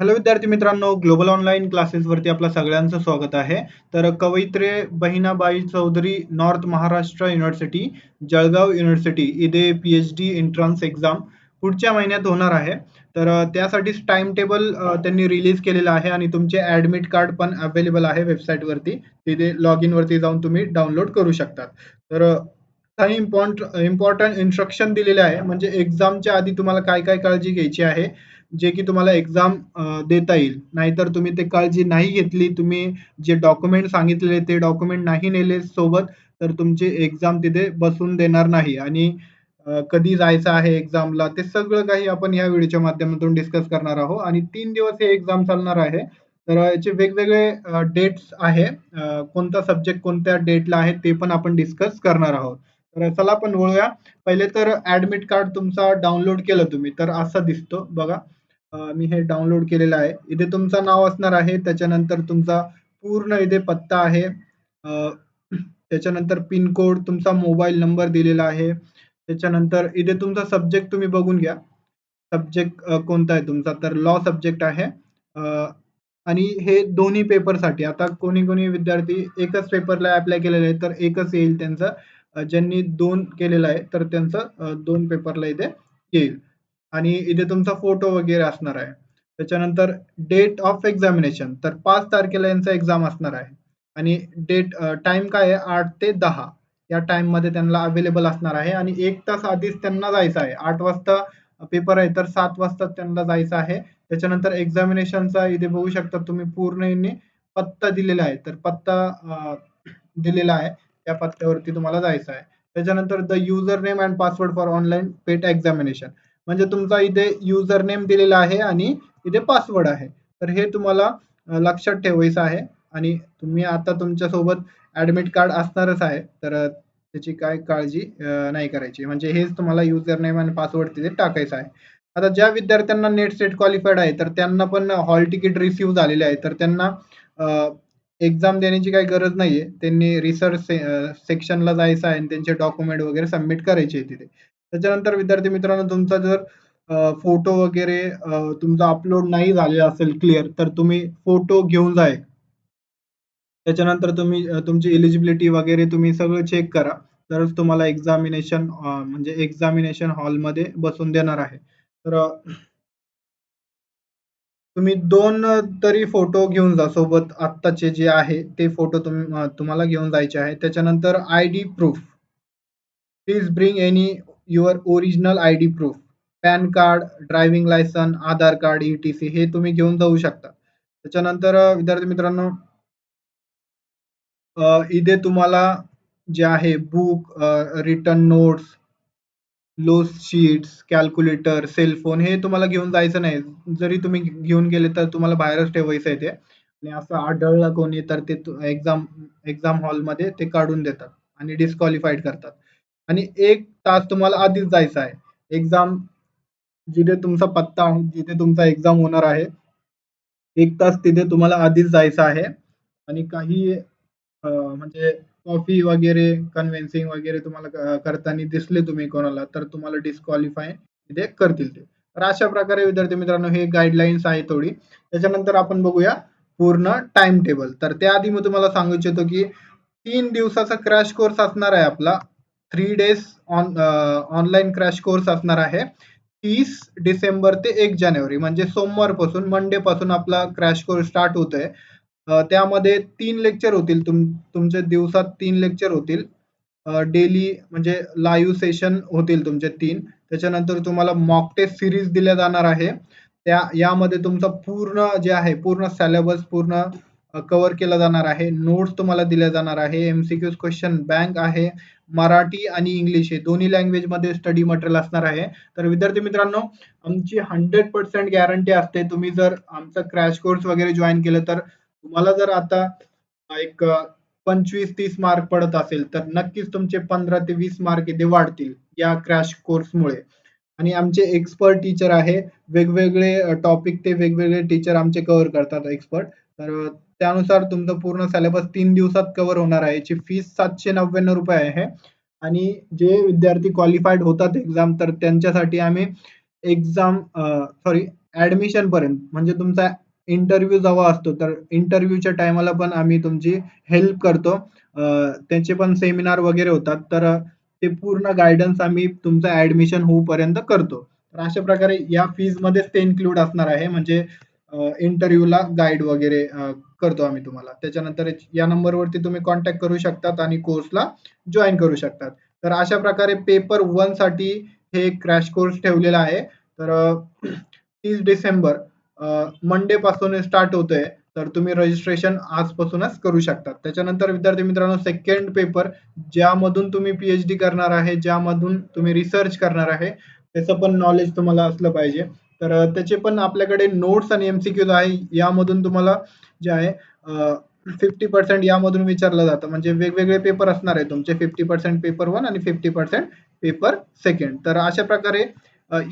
Hello विद्यार्थी मित्रांनो global online क्लासेसवरती आपलं सगळ्यांचं स्वागत आहे. तर कवयित्रे Bahinabai Chaudhari north Maharashtra university Jalgaon university इथे P H D entrance exam पुढच्या महिन्यात होणार आहे. तर त्यासाठीच टाइम टेबल त्यांनी रिलीज केलेलं आहे आणि तुमचे ॲडमिट कार्ड पण अवेलेबल आहे वेबसाईटवरती तिथे लॉग इनवरती जाऊन तुम्ही डाउनलोड करू शकतात. तर काही इम्पॉर्ट इम्पॉर्टंट इन्स्ट्रक्शन दिलेले आहे. म्हणजे एक्झामच्या आधी तुम्हाला काय काय काळजी घ्यायची आहे? जे की तुम्हाला एक्झाम देता येईल. नाहीतर तुम्ही ते काळजी नाही घेतली तुम्ही जे डॉक्युमेंट सांगितलेले ते डॉक्युमेंट नाही नेले सोबत तर तुमची एक्झाम तिथे बसून देणार नाही. आणि कधी जायचं आहे एक्झामला ते सगळं काही आपण या व्हिडिओच्या माध्यमातून डिस्कस करणार आहोत. आणि तीन दिवस हे एक्झाम चालणार आहे. तर याचे वेगवेगळे डेट्स आहे. कोणता सब्जेक्ट कोणत्या डेटला आहे ते पण आपण डिस्कस करणार आहोत. तर चला आपण वळूया. पहिले तर ऍडमिट कार्ड तुमचा डाउनलोड केलं तुम्ही तर असा दिसतो. बघा. अ, मी हे डाउनलोड केलेलं आहे. इथे तुमचं नाव असणार आहे त्याच्यानंतर तुमचा पूर्ण इथे पत्ता आहे. अ, त्याच्यानंतर पिन कोड तुमचा मोबाईल नंबर दिलेला आहे. त्याच्यानंतर इथे तुमचा सब्जेक्ट तुम्ही बघून घ्या. सब्जेक्ट कोणता आहे तुमचा? तर लॉ सब्जेक्ट आहे. अ, आणि हे दोन्ही पेपरसाठी आता कोणी कोणी विद्यार्थी एकच पेपरला अप्लाय केलेलं आहे तर एकच येईल त्यांचं. अ, ज्यांनी दोन केलेलं आहे तर त्यांचं अ, दोन पेपरला इथे येईल. आणि इथे तुमचा फोटो वगैरे असणार आहे. त्याच्यानंतर डेट ऑफ एक्झामिनेशन तर पाच तारखेला यांचा एक्झाम असणार आहे. आणि डेट टाइम काय आहे? आठ ते दहा. या टाइममध्ये त्यांना अवेलेबल असणार आहे. आणि एक तास आधीच त्यांना जायचं आहे. आठ वाजता पेपर आहे तर सात वाजता त्यांना जायचं आहे. त्याच्यानंतर एक्झामिनेशनचा इथे बघू शकता तुम्ही पूर्ण पत्ता दिलेला आहे. तर पत्ता दिलेला आहे. त्या पत्त्यावरती तुम्हाला जायचं आहे. त्याच्यानंतर the user name and password for online PET examination म्हणजे तुमचा इथे युजर नेम दिलेला आहे आणि इथे पासवर्ड आहे. तर हे तुम्हाला लक्षात ठेवायचं आहे. आणि तुम्ही आता तुमच्यासोबत ऍडमिट कार्ड असणारच आहे. तर त्याची काय काळजी नाही करायची. म्हणजे हेच तुम्हाला युजर नेम आणि पासवर्ड तिथे टाकायचं आहे. आता ज्या विद्यार्थ्यांना नेट सेट क्वालिफाईड आहे तर त्यांना पण हॉल तिकीट रिसिव्ह झालेले आहे. तर त्यांना एक्झाम देण्याची काही गरज नाहीये. त्यांनी रिसर्च सेक्शनला जायचं आहे आणि त्यांचे डॉक्युमेंट वगैरे सबमिट करायचे तिथे. त्याच्यानंतर विद्यार्थी मित्रांनो तुमचा जर फोटो वगैरे तुमचा अपलोड नाही झालेला असेल क्लिअर तर तुम्ही फोटो घेऊन जाय त्याच्यानंतर तुम्ही तुमची एलिजिबिलिटी वगैरे तुम्ही सगळं चेक करा. तरच तुम्हाला एक्झामिनेशन म्हणजे एक्झामिनेशन हॉलमध्ये बसून देणार आहे. तर तुम्ही दोन तरी फोटो घेऊन जा सोबत आत्ताचे जे आहे ते फोटो तुम्ही तुम्हाला घेऊन जायचे आहे. त्याच्यानंतर ID proof. Please bring any your original ID proof. PAN card, driving licence, Aadhaar card, etc हे तुम्ही घेऊन जाऊ शकता. त्याच्यानंतर विद्यार्थी मित्रांनो इथे तुम्हाला जे आहे book, written notes, loose sheets, calculator, cell phone हे तुम्हाला घेऊन जायचं नाही. जरी तुम्ही घेऊन गेले तर तुम्हाला बाहेरच ठेवायचं आहे ते आणि असं आढळलं कोणी तर ते एक्झाम एक्झाम हॉलमध्ये ते काढून देतात आणि डिस्क्वालिफाईड करतात. आणि एक तास तुम्हाला आधीच जायचं आहे. एक्झाम जिथे तुमचा पत्ता आहे, जिथे तुमचा एक्झाम होणार आहे, एक तास तिथे तुम्हाला आधीच जायचं आहे आणि काही म्हणजे कॉफी वगैरे कन्व्हेन्सिंग वगैरे तुम्हाला करताना दिसले तुम्ही कोणाला, तर तुम्हाला डिस्क्वालिफाय तिथे करतील ते. तर अशा प्रकारे विद्यार्थी मित्रांनो हे गाईडलाईन्स आहे थोडी. त्याच्यानंतर आपण बघूया पूर्ण टाइम टेबल. तर त्याआधी मी तुम्हाला सांगू इच्छितो, की तीन दिवसाचा क्रॅश कोर्स असणार आहे आपला. Three days on online crash course असणार आहे. तीस डिसेंबर ते एक जानेवारी म्हणजे सोमवारपासून, मंडेपासून आपला क्रॅश कोर्स स्टार्ट होतोय. त्यामध्ये तीन लेक्चर होतील. तुम तुमचे दिवसात तीन लेक्चर होतील. डेली म्हणजे लाईव्ह सेशन होतील तुमचे तीन त्याच्यानंतर तुम्हाला मॉक टेस्ट सिरीज दिल्या जाणार आहे. त्या यामध्ये तुमचा पूर्ण जे आहे, पूर्ण सिलेबस पूर्ण कव्हर केला जाणार आहे. नोट्स तुम्हाला दिल्या जाणार आहे. एम-सी-क्यूज बँक आहे. मराठी आणि इंग्लिश हे दोन्ही लँग्वेजमध्ये स्टडी मटेरियल असणार आहे. तर विद्यार्थी मित्रांनो, आमची 100% गॅरंटी असते. तुम्ही जर आमचा क्रॅश कोर्स वगैरे जॉईन केलं तर तुम्हाला जर आता एक पंचवीस तीस मार्क पडत असेल, तर नक्कीच तुमचे 15 ते वीस मार्क इथे वाढतील या क्रॅश कोर्समुळे. आणि आमचे एक्सपर्ट टीचर आहे. वेगवेगळे टॉपिक ते वेगवेगळे टीचर आमचे कव्हर करतात एक्सपर्ट. तर त्यानुसार तुमचं पूर्ण सिलेबस तीन दिवसात कव्हर होणार आहे. याची फीस ₹799 आहे. आणि जे विद्यार्थी क्वालिफाईड होतात एक्झाम तर त्यांच्यासाठी आम्ही एक्झाम सॉरी ऍडमिशन पर्यंत म्हणजे तुमचा इंटरव्ह्यू जेव्हा असतो तर इंटरव्ह्यूच्या टायमाला पण आम्ही तुमची हेल्प करतो. त्यांचे पण सेमिनार वगैरे होतात तर ते पूर्ण गायडन्स आम्ही तुमचं ऍडमिशन होऊपर्यंत करतो. तर अशा प्रकारे या फीज मध्येच ते इन्क्लूड असणार आहे म्हणजे इंटरव्ह्यूला गाईड वगैरे करतो आम्ही तुम्हाला. त्याच्यानंतर या नंबरवरती तुम्ही कॉन्टॅक्ट करू शकतात आणि कोर्सला जॉईन करू शकतात. तर अशा प्रकारे पेपर वनसाठी हे क्रॅश कोर्स ठेवलेला आहे. तर तीस डिसेंबर मंडे पासून स्टार्ट होतोय. तर तुम्ही रजिस्ट्रेशन आजपासूनच करू शकता त्याच्यानंतर विद्यार्थी मित्रांनो सेकंड पेपर ज्यामधून तुम्ही पीएचडी करणार आहे ज्यामधून तुम्ही रिसर्च करणार आहे त्याचं पण नॉलेज तुम्हाला असलं पाहिजे. तर त्याचे पण आपल्याकडे नोट्स आणि एमसीक्यूज आहे. यामधून तुम्हाला जे आहे फिफ्टी पर्सेंट यामधून विचारलं जातं. म्हणजे वेगवेगळे पेपर असणार आहे तुमचे. फिफ्टी पर्सेंट पेपर वन आणि फिफ्टी पर्सेंट पेपर सेकंड तर अशा प्रकारे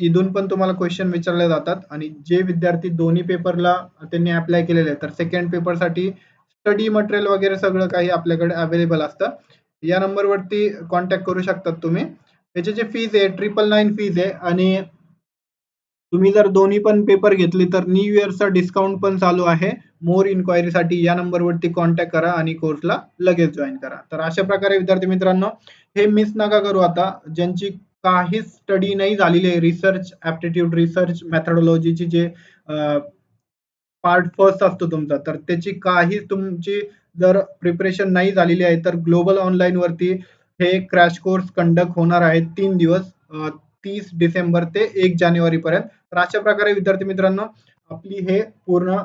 इथून पण तुम्हाला क्वेश्चन विचारले जातात. आणि जे विद्यार्थी दोन्ही पेपरला त्यांनी अप्लाय केलेले आहे तर सेकंड पेपरसाठी स्टडी मटेरियल वगैरे सगळं काही आपल्याकडे अवेलेबल असतं. या नंबरवरती कॉन्टॅक्ट करू शकतात तुम्ही. याची जे फीज आहे ट्रिपल नाईन फीज आहे आणि तुम्ही जर दोन्ही पण पेपर घेतले तर न्यू इयरचा डिस्काउंट पण चालू आहे. मोर इन्क्वायरीसाठी या नंबरवरती कॉन्टॅक्ट करा आणि कोर्सला लगेच जॉईन करा. तर अशा प्रकारे विद्यार्थी मित्रांनो हे मिस नका करू आता. ज्यांची काहीच स्टडी नाही झालेली आहे रिसर्च ऍप्टिट्यूड रिसर्च मेथडॉलॉजीची जे पार्ट फर्स्ट असतो तुमचा तर त्याची काही तुमची जर प्रिपरेशन नाही झालेली आहे तर ग्लोबल ऑनलाईन वरती हे क्रॅश कोर्स कंडक्ट होणार आहे तीन दिवस. तीस डिसेंबर ते एक जानेवारी पर्यंत. तर अशा प्रकारे विद्यार्थी मित्रांनो आपली हे पूर्ण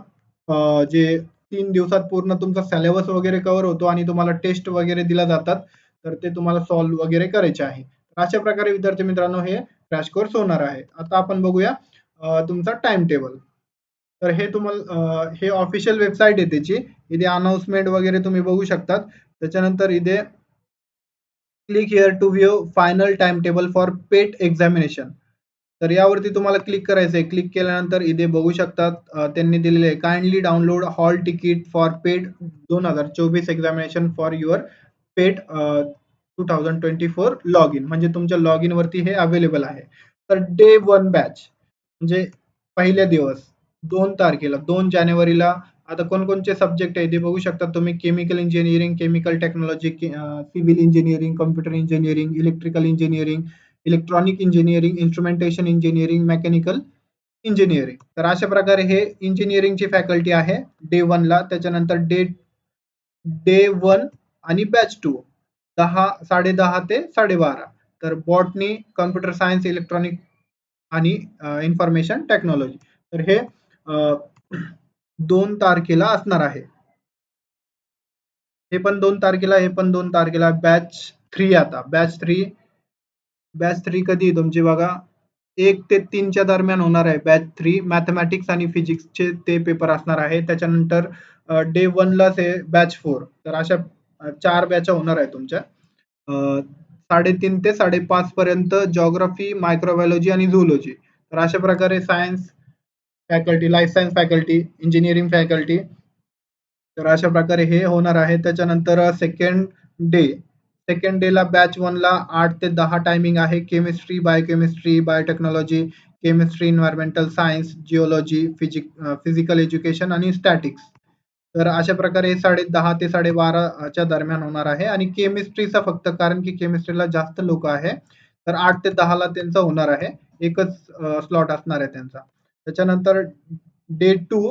जे तीन दिवसात पूर्ण तुमचा सिलेबस वगैरे कव्हर होतो आणि तुम्हाला टेस्ट वगैरे दिल्या जातात तर ते तुम्हाला सॉल्व्ह वगैरे करायचे आहे. अशा प्रकारे विद्यार्थी मित्रांनो हे क्रॅश कोर्स होणार आहे. आता आपण बघूया तुमचा टाइम टेबल तर हे तुम्हाला हे ऑफिशियल वेबसाईट आहे त्याची. इथे अनाउन्समेंट वगैरे तुम्ही बघू शकतात. त्याच्यानंतर इथे click here to view final time table for PET examination तर यावरती तुम्हाला क्लिक करायचं आहे क्लिक केल्यानंतर इथे बघू शकतात त्यांनी दिलेले आहे kindly download hall ticket for PET दोन हजार चोवीस examination for your PET two thousand twenty four log in म्हणजे तुमच्या लॉग इन वरती हे अवेलेबल आहे. तर डे वन बॅच म्हणजे पहिल्या दिवस दोन तारखेला दोन जानेवारीला आता कोणकोणते सब्जेक्ट आहे ते बघू शकता. तुम्ही chemical engineering chemical technology civil engineering computer engineering electrical engineering electronic engineering instrumentation engineering mechanical engineering तर अशा प्रकारे हे इंजिनिअरिंगची फॅकल्टी आहे डे वनला त्याच्यानंतर डे डे वन आणि बॅच टू दहा साडे दहा ते साडेबारा तर बॉटनी कम्प्युटर सायन्स इलेक्ट्रॉनिक आणि इन्फॉर्मेशन टेक्नॉलॉजी तर हे दोन तारखेला असणार आहे. हे पण दोन तारखेला हे पण दोन तारखेला. बॅच थ्री आता. बॅच थ्री बॅच थ्री कधी तुमची बघा? एक ते तीनच्या दरम्यान होणार आहे बॅच थ्री मॅथमॅटिक्स आणि फिजिक्सचे ते पेपर असणार आहे. त्याच्यानंतर डे वनलाच आहे बॅच फोर तर अशा चार बॅच होणार आहे तुमच्या. साडेतीन ते साडेपाच पर्यंत जॉग्राफी मायक्रोबायोलॉजी आणि झुलॉजी तर अशा प्रकारे science faculty life science faculty engineering faculty तर अशा प्रकारे हे होणार आहे. त्याच्यानंतर सेकंड डे सेकंड डेला बॅच वनला आठ ते दहा टायमिंग आहे. Chemistry biochemistry biotechnology chemistry environmental science geology physic physical education आणि स्टॅटिक्स तर अशा प्रकारे साडे दहा ते साडेबाराच्या दरम्यान होणार आहे. आणि केमिस्ट्रीचा फक्त कारण की केमिस्ट्रीला जास्त लोक आहे. तर आठ ते दहाला त्यांचा होणार आहे. एकच स्लॉट असणार आहे त्यांचा. त्याच्यानंतर डे टू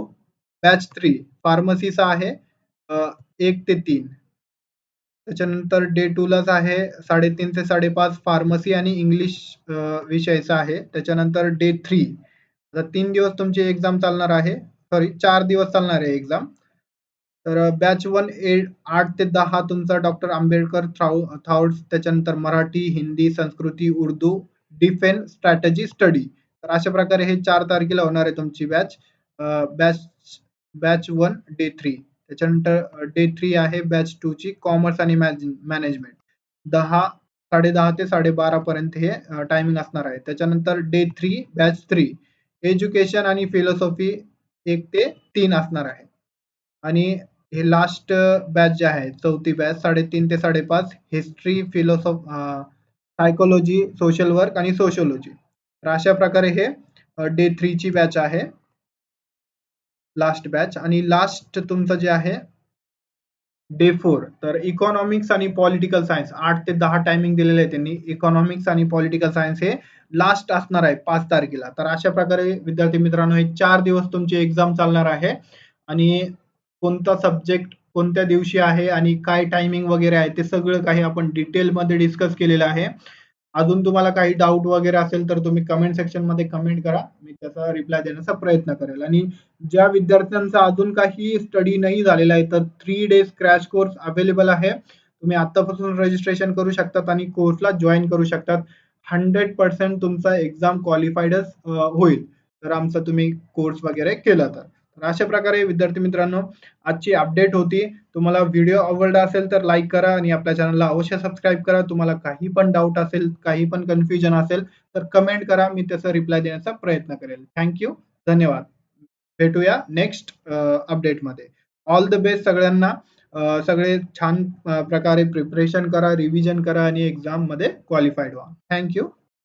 बॅच थ्री फार्मसीचा आहे एक ते तीन. त्याच्यानंतर डे टू लाच आहे साडेतीन ते साडेपाच फार्मसी आणि इंग्लिश विषयाचा आहे. त्याच्यानंतर डे थ्री तीन दिवस तुमची एक्झाम चालणार आहे. सॉरी चार दिवस चालणार आहे एक्झाम तर बॅच वन एट आठ ते दहा तुमचा डॉक्टर आंबेडकर थाउ त्याच्यानंतर मराठी हिंदी संस्कृती उर्दू डिफेन्स स्ट्रॅटेजी स्टडी तर अशा प्रकारे हे चार तारखेला होणार आहे तुमची batch batch batch one day three त्याच्यानंतर डे थ्री आहे बॅच टू ची कॉमर्स आणि मॅनेजमेंट दहा साडे दहा ते साडेबारा पर्यंत हे टायमिंग असणार आहे. त्याच्यानंतर day three batch three education आणि फिलॉसॉफी एक ते तीन असणार आहे. आणि हे लास्ट बॅच जे आहे चौथी बॅच साडेतीन ते साडेपाच history philosophy psychology social work आणि सोशोलॉजी तर अशा प्रकारे हे डे थ्री ची बॅच आहे. लास्ट बॅच आणि लास्ट तुमचं जे आहे डे फोर तर इकॉनॉमिक्स आणि पॉलिटिकल सायन्स आठ ते दहा टायमिंग दिलेले आहे त्यांनी. इकॉनॉमिक्स आणि पॉलिटिकल सायन्स हे लास्ट असणार आहे पाच तारखेला. तर अशा प्रकारे विद्यार्थी मित्रांनो हे चार दिवस तुमची एक्झाम चालणार आहे. आणि कोणता सब्जेक्ट कोणत्या दिवशी आहे आणि काय टायमिंग वगैरे आहे ते सगळं काही आपण डिटेलमध्ये डिस्कस केलेलं आहे. अजून तुम्हाला काही डाऊट वगैरे असेल तर तुम्ही कमेंट सेक्शनमध्ये कमेंट करा. मी त्याचा रिप्लाय देण्याचा प्रयत्न करेल. आणि ज्या विद्यार्थ्यांचा अजून काही स्टडी नाही झालेला आहे तर three days crash course available आहे. तुम्ही आतापासून रजिस्ट्रेशन करू शकतात आणि कोर्सला जॉईन करू शकतात. हंड्रेड पर्सेंट तुमचा एक्झाम क्वालिफाईडच होईल. तर आमचा तुम्ही कोर्स वगैरे केला तर. तर अशा प्रकारे विद्यार्थी मित्रांनो आजची अपडेट होती. तुम्हाला व्हिडिओ आवडला असेल तर लाईक करा आणि आपल्या चॅनलला अवश्य सबस्क्राईब करा. तुम्हाला काही पण डाऊट असेल काही पण कन्फ्युजन असेल तर कमेंट करा. मी त्याचा रिप्लाय देण्याचा प्रयत्न करेल. थँक्यू धन्यवाद. भेटूया नेक्स्ट अपडेटमध्ये ऑल द बेस्ट सगळ्यांना. सगळे छान प्रकारे प्रिपरेशन करा रिव्हिजन करा आणि एक्झाममध्ये क्वालिफाईड व्हा. थँक्यू